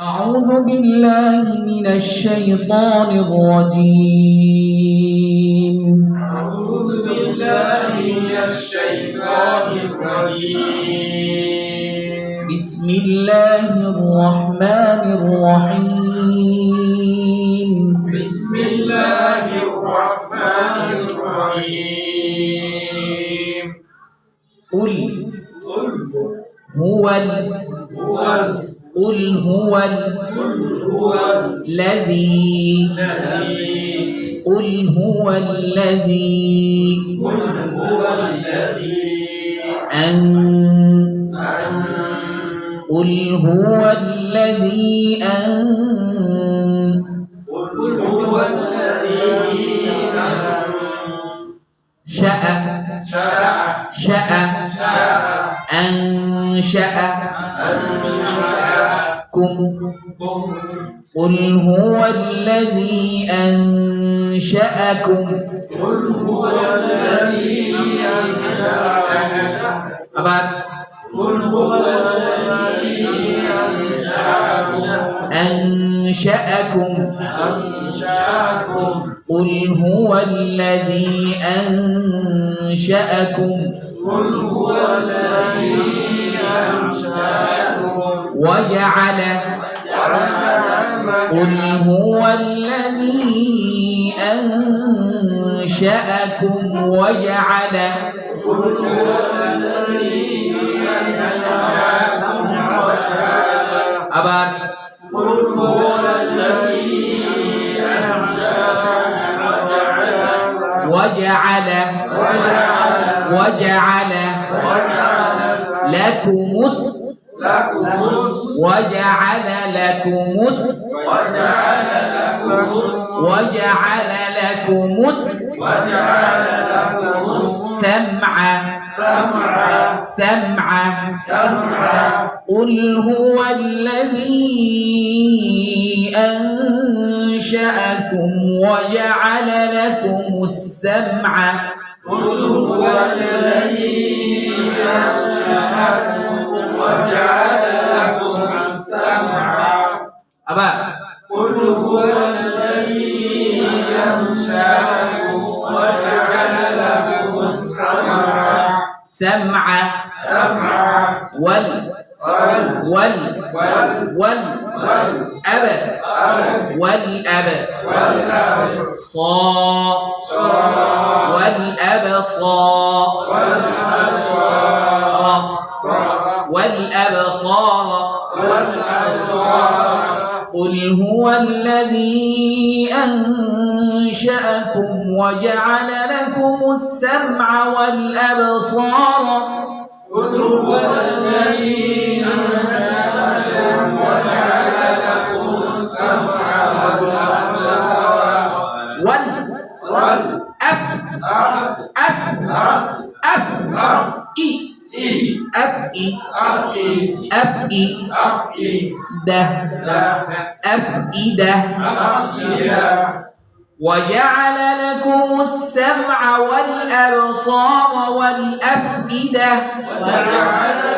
أعوذ بالله من الشيطان الرجيم. أعوذ بالله من الشيطان الرجيم. بسم الله الرحمن الرحيم. بسم الله الرحمن الرحيم. قل قل هو هو قل هو الذي قل هو الذي قل هو الذي أن قل هو الذي أن قل هو الذي شأ شاء شأ شاء أنشأ ربكم قل هو الذي أنشأكم. قل هو الذي أنشأكم قل هو الذي أنشأكم أنشأكم قل هو الذي أنشأكم. قل هو الذي أنشأكم. وجعل قل هو الذي أنشأكم وجعل قل هو الذي أنشأكم وجعل قل هو الذي أنشأكم وجعل وجعل وجعل لكم السماء وجعل لكم وجعل لكم وجعل لكم وجعل لكم السمع السمع سمع سمعا قل هو الذي أنشأكم وجعل لكم السمع. قل هو الذي أنشأكم وجعل আবার قل هو الذي ينشأكم وجعل له السمع. سمع. سمع. وال. وال. وال. وال. وال. أبا والأبا صا. والأبصار والأبصار والأبصار قل هو الذي أنشأكم وجعل لكم السمع والأبصار قل هو الذي أنشأكم وجعل أفئي أفئدة. أفئدة. وجعل لكم السمع والأبصار والأفئدة. وجعل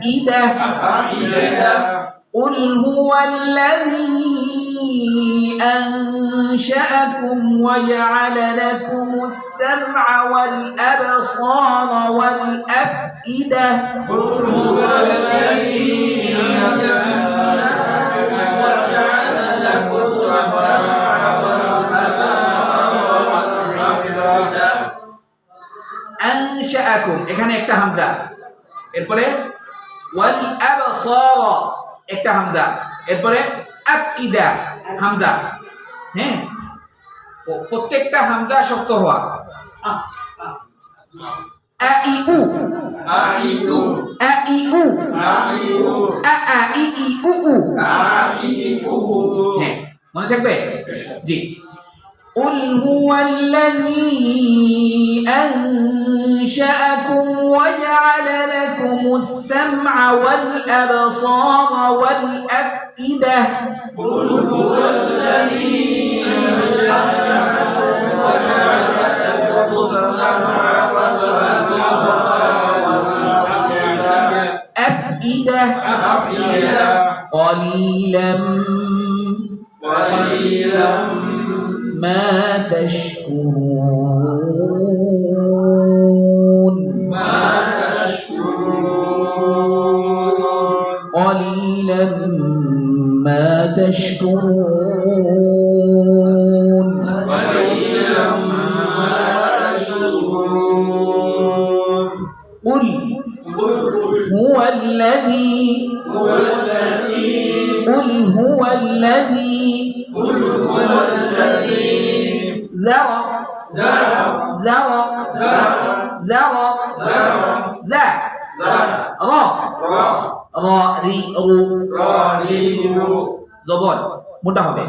أفئدة أفئدة قل هو الذي أنشأكم وجعل لكم السمع والأبصار والأفئدة قل هو الذي أنشأكم وجعل لكم السمع والأبصار والأفئدة أنشأكم এখানে একটা হামজা এরপরে ওয়াল আবসার একটা হামজা এরপরে আফইদা হামজা হ্যাঁ প- প্রত্যেকটা হামজা শক্ত হওয়া আ ই উ আইউ আ ই উ আইউ আ আ ই ই উ উ আইউ হ্যাঁ মনে থাকবে জি قل هو الذي أنشأكم وجعل لكم السمع والأبصار والأفئدة قل هو الذي أفئدة قليلا قليلا ما تشكرون. تشكرون জবর মোটা হবে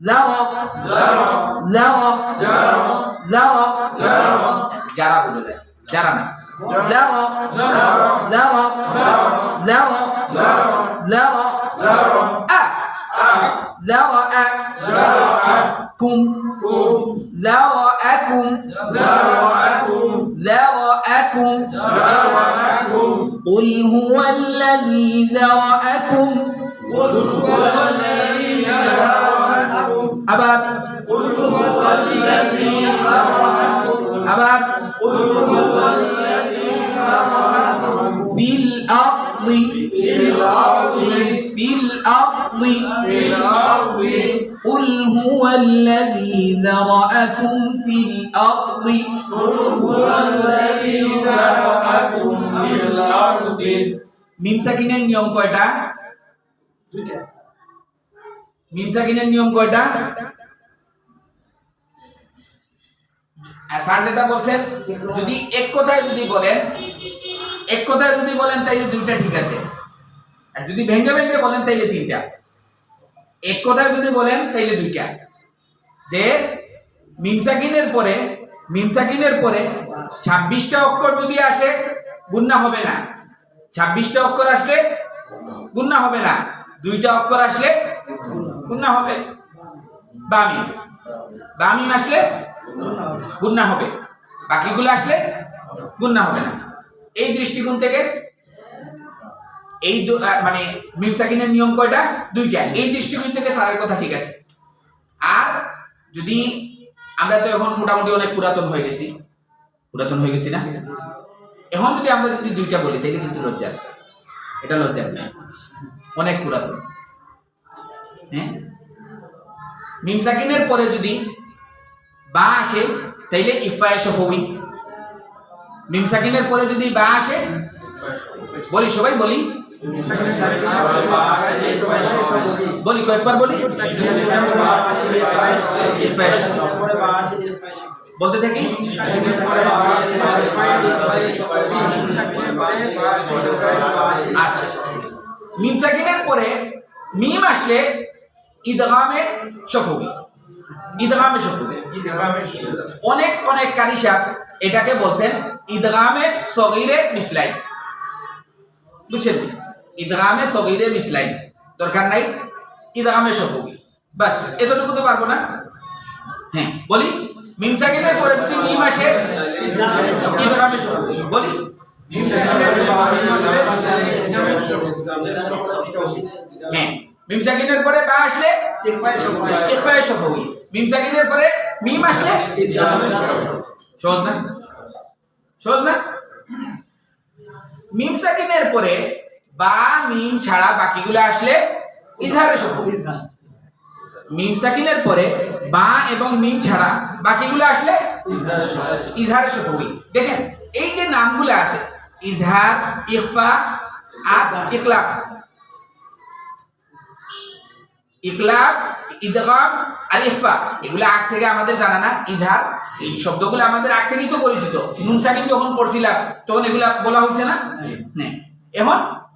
ذرى ذرى ذرى ذرى ذرى ذرى যারা বলে দেয় যারা না ذرى ذرى ذرى ذرى ذرى ذرى أ ذرأ كم كم ذرأكم ذرأكم ذرأكم ذرأكم قل هو الذي ذرأكم قل هو الذي ذرأكم أباب قل هو الذي ذرأكم أباب قل هو الذي ذرأكم في الأرض في الأرض في الأرض في الأرض قل هو الذي ذرأكم في الأرض قل هو الذي ذرأكم في الأرض মিম সাকিনের নিয়ম কয়টা সাকিনের নিয়ম কয়টা? স্যার যেটা বলছেন, যদি এক কথায় যদি বলেন, এক কথায় যদি বলেন, তাইলে দুইটা ঠিক আছে। আর যদি বলেন, তাইলে তিনটা। এক কথায় যদি বলেন, তাইলে দুইটা। যে মিমসাকিনের পরে মিমসাকিনের পরে ছাব্বিশটা অক্ষর যদি আসে গুন্না হবে না। ছাব্বিশটা অক্ষর আসলে গুন্না হবে না। দুইটা অক্ষর আসলে গুন্না হবে। বামিম বামিম আসলে গুন্না হবে। বাকিগুলো আসলে গুন্না হবে না। এই দৃষ্টিকোণ থেকে এই মানে মিম সাকিনের নিয়ম কয়টা? দুইটা। এই দৃষ্টিকোণ থেকে স্যারের কথা ঠিক আছে। আর যদি আমরা তো এখন মোটামুটি অনেক পুরাতন হয়ে গেছি। পুরাতন হয়ে গেছি না? এখন যদি আমরা যদি দুইটা বলি, তাহলে কিন্তু লজ্জা। এটা লজ্জা অনেক পুরাতন। হ্যাঁ? মিমসাকিনের পরে যদি বা আসে, তাইলে ইফায় সফবি মিমসাকিনের পরে যদি বা আসে, বলি সবাই, বলি। বলি, কয়েকবার বলি? বলতে থাকি? আচ্ছা। মিম সাকিনের পরে মিম আসলে ঈদগামে সফবি। ঈদগামে সফবি। অনেক অনেক কারিসাব এটাকে বলছেন ঈদগামে সগিরে মিসলাই। বুঝছেন? ঈদগামে সগিরে মিসলাই দরকার নাই ঈদগামে সফবি বাস, এতটুকু তো পারব না? হ্যাঁ বলি মিম সাকিনের পরে যদি মিম আসে ঈদগামে সফবি বলি হ্যাঁ মিম সাকিনের পরে বা আসলে ইকফায়ে সফবি মিম সাকিনের পরে মিম আসলে সহজ না? সহজ না? মিম সাকিনের পরে বা মিম ছাড়া বাকিগুলো আসলে ইজহারে সফবি মিম সাকিনের পরে বা এবং মিম ছাড়া বাকিগুলো আসলে ইজহারে সফবি দেখেন এই যে নামগুলো আছে ইজহার ইখফা আর ইকলাব। ইকলাব ইদগাম আর ইফা এগুলো আগ থেকে আমাদের জানা না ইজহার। এই শব্দগুলো আমাদের আগ থেকেই তো পরিচিত। নুন সাকিন যখন পড়ছিলাম তখন এগুলা বলা হয়েছে না। এখন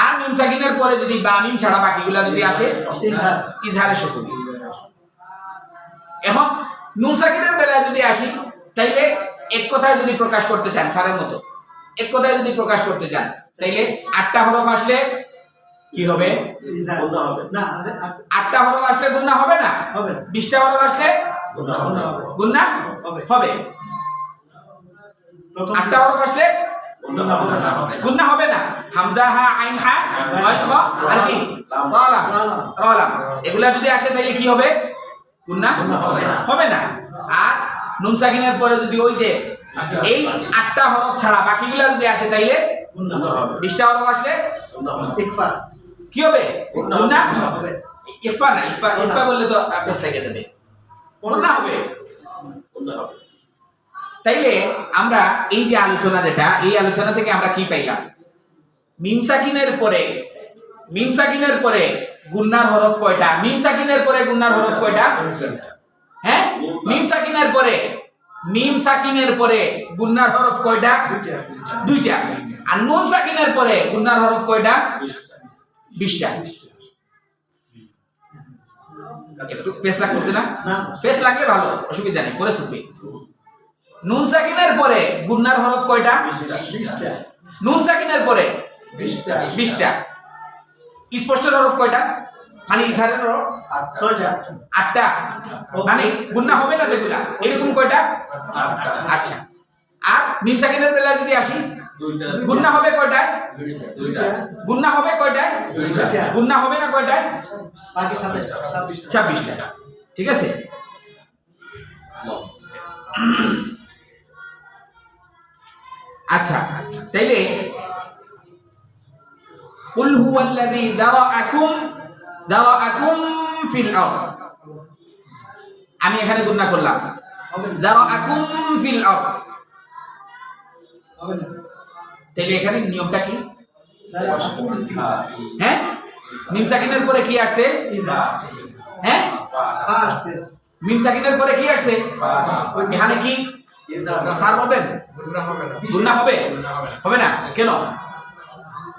আর মিম সাকিনের পরে যদি বা মিম ছাড়া বাকিগুলা যদি আসে ইজহারে শফুবি এখন নুন সাকিনের বেলায় যদি আসি তাইলে এক কথায় যদি প্রকাশ করতে চান স্যারের মতো এক কথায় যদি প্রকাশ করতে চান তাইলে আটটা হরফ আসলে কি হবে? আটটা হরফ আসলে গুন্না হবে না? হবে। বিশটা হরফ আসলে গুন্না হবে। হবে। আটটা হরফ আসলে গুন্না হবে না। হামজা হা আইন হা এগুলা যদি আসে তাইলে কি হবে? গুন্না হবে না। হবে না। আর নুন সাকিনের পরে যদি ওই যে এই আটটা হরফ ছাড়া বাকিগুলা যদি আসে তাইলে বিশটা হরফ আসলে ইকফা। কি হবে? গুন্না হবে। ইফা না ইফা ইফা বললে তো আপনার লেগে দেবে গুন্না হবে। তাইলে আমরা এই যে আলোচনা যেটা এই আলোচনা থেকে আমরা কি পাইলাম? মিম সাকিনের পরে মিম সাকিনের পরে গুন্নার হরফ কয়টা? মিম সাকিনের পরে গুন্নার হরফ কয়টা? হ্যাঁ? মিম সাকিনের পরে মিম সাকিনের পরে গুন্নার হরফ কয়টা? দুইটা। আর নুন সাকিনের পরে গুন্নার হরফ কয়টা? বিশটা। একটু পেস লাগতেছে না? পেস লাগলে ভালো অসুবিধা নেই পরে শুকবে নুন সাকিনের পরে গুন্নার হরফ কয়টা? নুন সাকিনের পরে? বিশটা। স্পষ্ট হরফ কয়টা? মানে ইসারের হরফ? আটটা। মানে গুন্না হবে না যেগুলা? এরকম কয়টা? আচ্ছা। আর মিম সাকিনের বেলায় যদি আসি? গুন্না হবে কয়টায়? গুন্না হবে কয়টায়? গুন্না হবে না কয়টায়? বাকি সাতাশ ছাব্বিশটা। ছাব্বিশটা। ঠিক আছে? কুল হুয়াল্লাযী দারাআকুম দারাআকুম ফিল আরদ আমি এখানে গুণনা করলাম। হবে না। দারাআকুম ফিল আরদ হবে না। তাইলে এখানে নিয়মটা কি? হ্যাঁ। মিম সাকিনের পরে কি আসছে? ইজা। হ্যাঁ? মিম সাকিনের পরে কি আসছে? এখানে কি? স্যার বলবেন গুন্না হবে হবে না? কেন?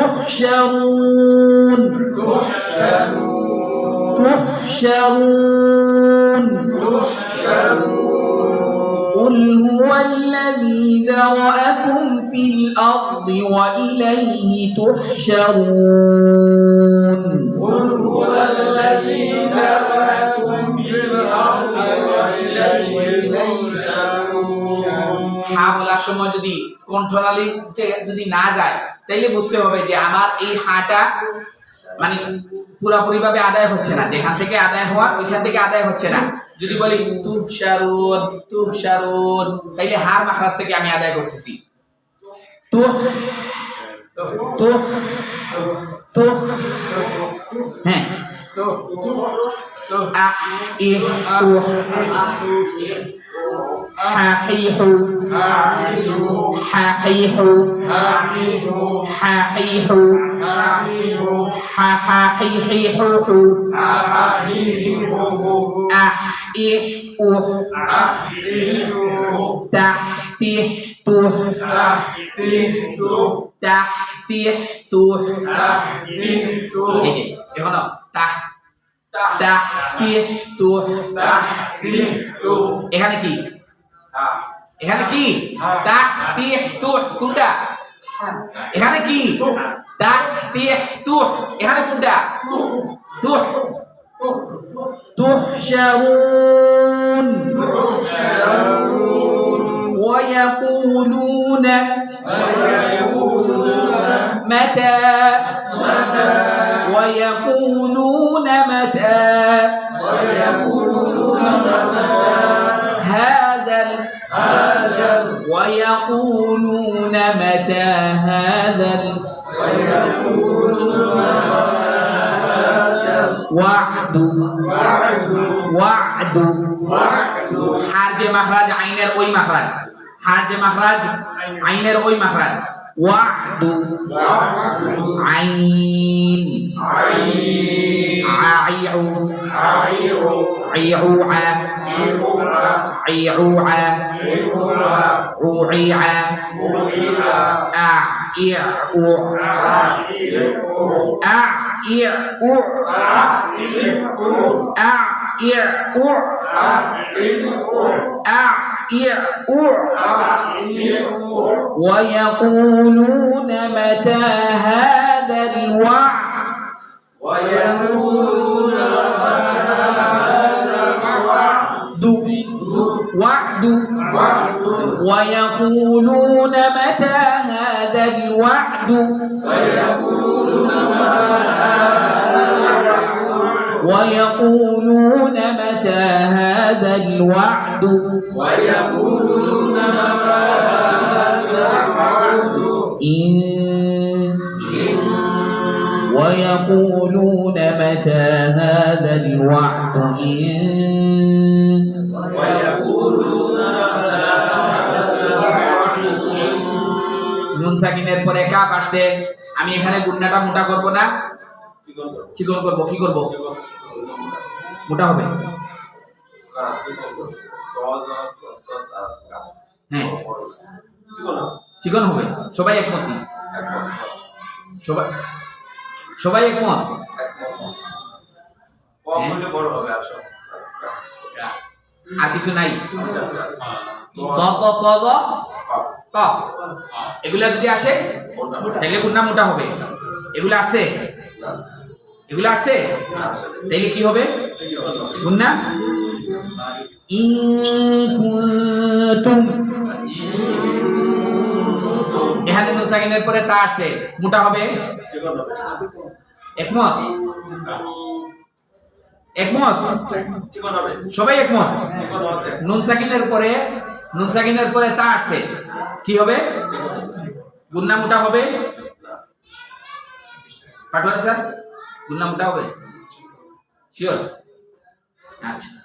تحشرون تحشرون تحشرون قل هو الذي ذرأكم في الأرض وإليه تحشرون قل هو الذي ذرأكم في الأرض وإليه تحشرون হা বলার সময় যদি কণ্ঠনালীতে যদি না যায় তাইলে বুঝতে হবে যে আমার এই হাটা মানে পুরাপুরি ভাবে আদায় হচ্ছে না। যেখান থেকে আদায় হওয়ার, ওইখান থেকে আদায় হচ্ছে না। যদি বলি, তুব শারুন তাইলে হার মাখরাজ থেকে আমি আদায় করতেছি। তুহ তুহ তুহ হ্যাঁ। তো আ حقيح حقيح حقيح حقيح أح إح أح تحتيه توه تحتيه توه تحتيه توه تحتيه توه إيه إيه خلاص تحت তাহতিহ তুহ এখানে কি এখানে কি তাহতিহ তুহ কোনটা এখানে কি তাহতিহ তুহ এখানে কোনটা তুহ তুহশারুন তুহশারুন ويقولون ويقولون متى؟ متى ويقولون متى؟ ويقولون متى هذا هذا ويقولون متى؟ هذا ويقولون وعد. وعد. وعد. وعد حرج مخرج عين الأي مخرج. হার যে মাখরাজ আইনের ওই মাখরাজ ওয়াদু আইন IU IU a IU a রুইআ a you ويقولون متى هذا الوعد؟ ويقولون متى هذا الوعد؟ وعد. ويقولون متى هذا الوعد؟ ويقولون ويقولون متى هذا الوعد؟ ويقولون متى هذا الوعد ويقولون إن ويقولون متى هذا الوعد إن নুন সাকিনের পরে কাপ আসছে আমি এখানে গুন্নাটা মোটা করব না চিকন করব কি করব মোটা হবে হ্যাঁ চিকন হবে। সবাই একমত নি সবাই সবাই একমত? আর কিছু নাই? এগুলা যদি আসে তাহলে গুন্না মোটা হবে। এগুলা আসে এগুলা আসে তাইলে কি হবে? গুন্না ইন কুনতুম এখানে নুন সাকিনের পরে তা আসে মোটা হবে? একমত? একমত? সবাই একমত? নুন সাকিনের পরে, নুন সাকিনের পরে তা আসছে। কি হবে? গুন্না মোটা হবে? পাটোয়ারি স্যার, গুন্না মোটা হবে? শিওর আচ্ছা।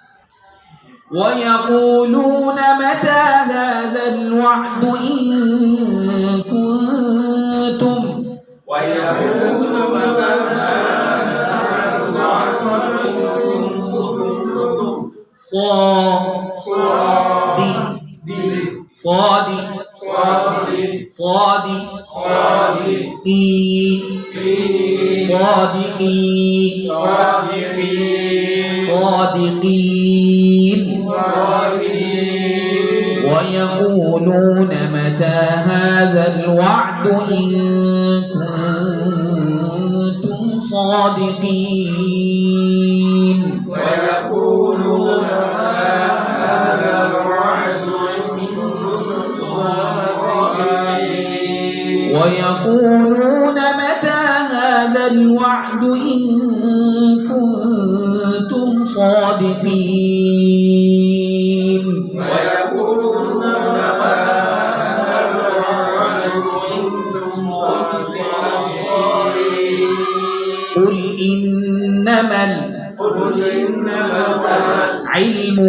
ويقولون متى هذا الوعد إن كنتم؟ ويقولون متى صاد ويقولون متى هذا الوعد إن كنتم صادقين؟ ويقولون هذا الوعد إن صادقين قل إنما قل إنما العلم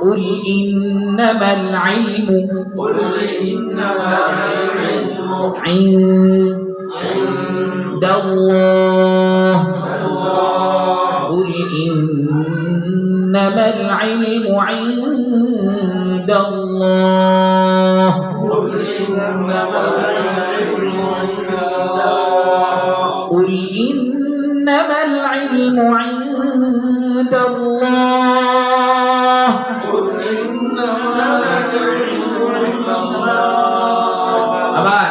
قل إنما العلم قل إنما العلم عند الله. قل إنما العلم عند الله. قل إنما العلم عند الله. قل إنما العلم عند عند الله. قل إنما العلم عند الله আবার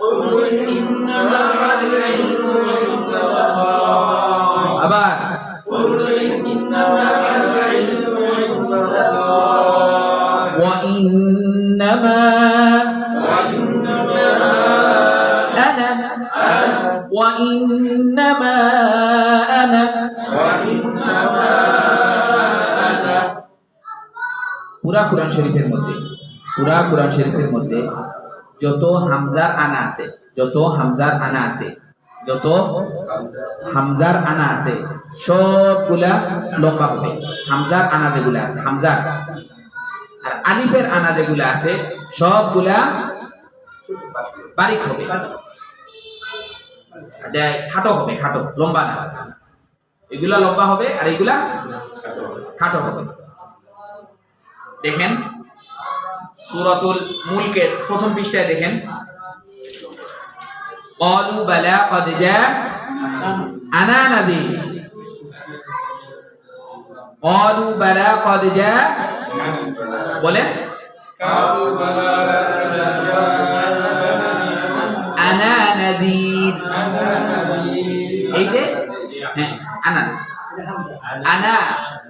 قل إنما العلم عند الله আবার قل إنما العلم عند الله وإنما وإنما أنا وإنما أنا وإنما أنا পুরা কোরআন শরীফের মধ্যে পুরা কোরআন শরীফের মধ্যে যত হামজার আনা আছে, যত হামজার আনা আছে, যত হামজার আনা আছে, সবগুলা লম্বা হবে। হামজার আনা যেগুলা আছে, হামজার। আর আলিফের আনা যেগুলা আছে, সবগুলা বারিক হবে। খাটো হবে, খাটো, লম্বা না। এগুলা লম্বা হবে আর এগুলা খাটো হবে। দেখেন সূরাতুল মুলকের প্রথম পৃষ্ঠায় দেখেন قالوا بلى قد جاء أنا نذير قالوا بلى قد جاء বলেন قالوا بلى أنا نذير أنا نذير এই যে হ্যাঁ আনা এটা হামজা আনা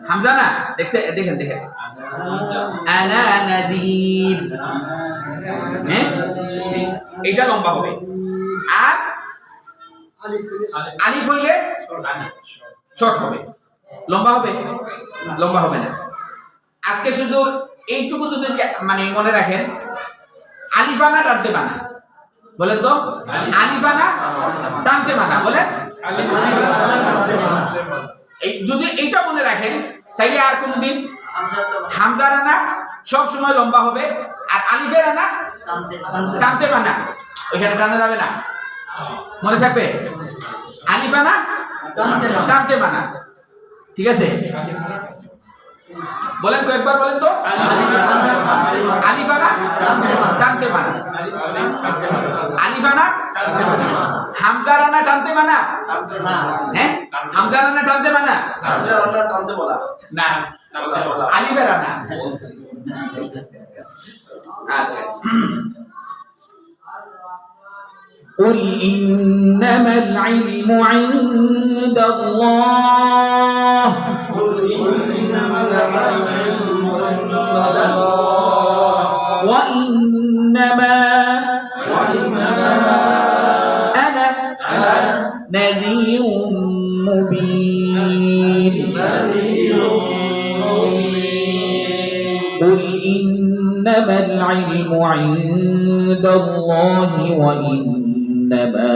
হামজা না? দেখতে, দেখেন দেখেন। আনা নাদির। হ্যাঁ এটা লম্বা হবে। আর আলিফ হইলে শর্ট হবে। লম্বা হবে? লম্বা হবে না। আজকে শুধু এইটুকু যদি মানে মনে রাখেন, আলিফানা টানতে মানা বলেন তো? আলিফানা টানতে মানা বলেন? এই যদি এইটা মনে রাখেন তাইলে আর কোনোদিন হামজার আনা সব সময় লম্বা হবে আর আলিফের আনা টানতে বানা ওইখানে টানা যাবে না। মনে থাকবে? আলিফ আনা টানতে বানা মানা ঠিক আছে? বলেন কয়েকবার বলেন তো আলিফ আনা টানতে মানা আলিফ আনা হামজার আনা টানতে মানা না হ্যাঁ হামজার আনা টানতে মানা না আলিফের আনা আচ্ছা قل إنما العلم عند الله قل إنما العلم عند الله وإنما أنا نذير مبين. قل إنما العلم عند الله وإنما